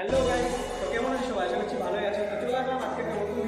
Hello guys তো কেমন আছো? সবাই আশা করছি ভালোই আছো। তো চলে আসলাম আজকে নতুন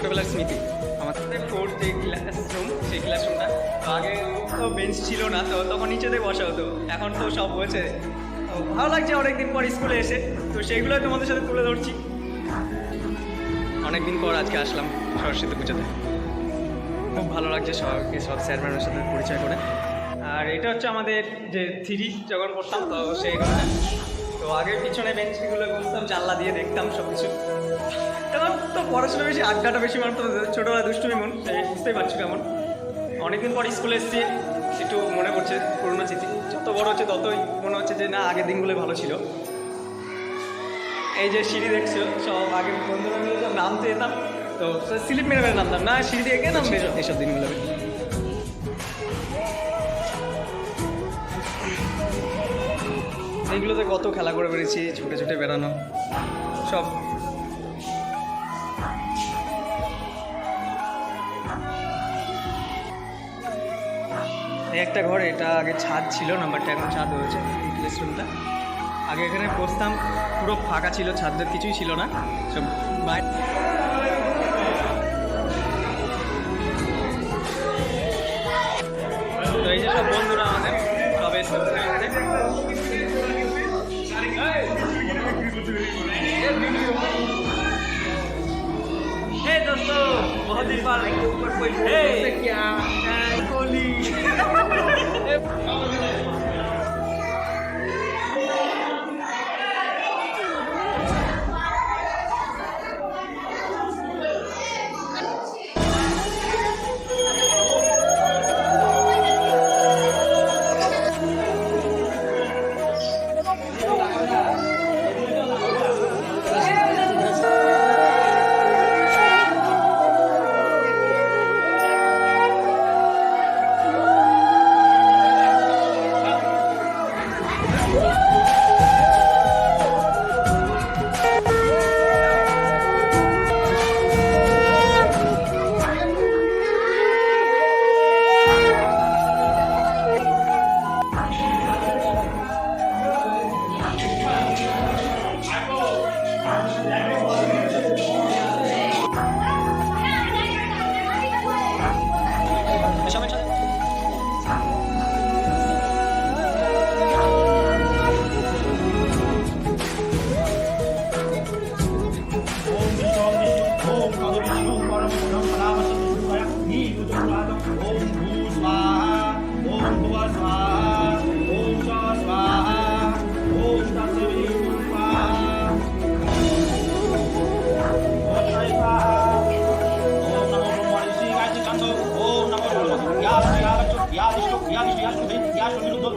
ছোটোবেলার স্মৃতি। আমাদের ফোর্থ যে ক্লাসরুম সেই ক্লাসরুমটা আগে বেঞ্চ ছিল না, তো তখন নিচেতে বসা হতো। এখন তো সব হয়েছে। ভালো লাগছে অনেকদিন পর স্কুলে এসে। তো সেইগুলোই তোমাদের সাথে তুলে ধরছি। অনেকদিন পর আজকে আসলাম সরস্বতী পুজোতে। খুব ভালো লাগছে সবাইকে, সব স্যার ম্যামের সাথে পরিচয় করে। আর এটা হচ্ছে আমাদের যে থ্রি যখন পড়তাম তো সেই। তো আগের পিছনে বেঞ্চগুলো বসতাম জানলা দিয়ে দেখতাম সব কিছু তখন তো পড়াশোনা বেশি, আড্ডাটা বেশি মারতো ছোটোবেলা দুষ্টুমি মন বুঝতেই পারছ কেমন। অনেকদিন পর স্কুলে এসেছি, একটু মনে পড়ছে পুরোনো স্মৃতি। যত বড় হচ্ছে ততই মনে হচ্ছে যে না, আগের দিনগুলো ভালো ছিল। এই যে সিঁড়ি দেখছ, সব আগে বন্ধুরা মিলে নামতে যেতাম তো স্লিপ মেরে মেরে নামতাম। না, সিঁড়ি দিয়ে নামবে? এসব- দিনগুলো। এইগুলোতে কত খেলা করে বেরিয়েছি, ছুটে ছুটে বেড়ানো, সব। একটা ঘর, এটা আগে ছাদ ছিল নাম্বারটা এখন ছাদ হয়েছে ক্লাসরুমটা আগে এখানে বসতাম, পুরো ফাঁকা ছিল, ছাদের কিছুই ছিল না, সব বাইরে। এই যে সব বন্ধুরা আমাদের সব এসে हे दोस्तों बहुत दिन बाद ऊपर कोई हे क्या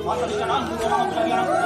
Masa tidak mampu.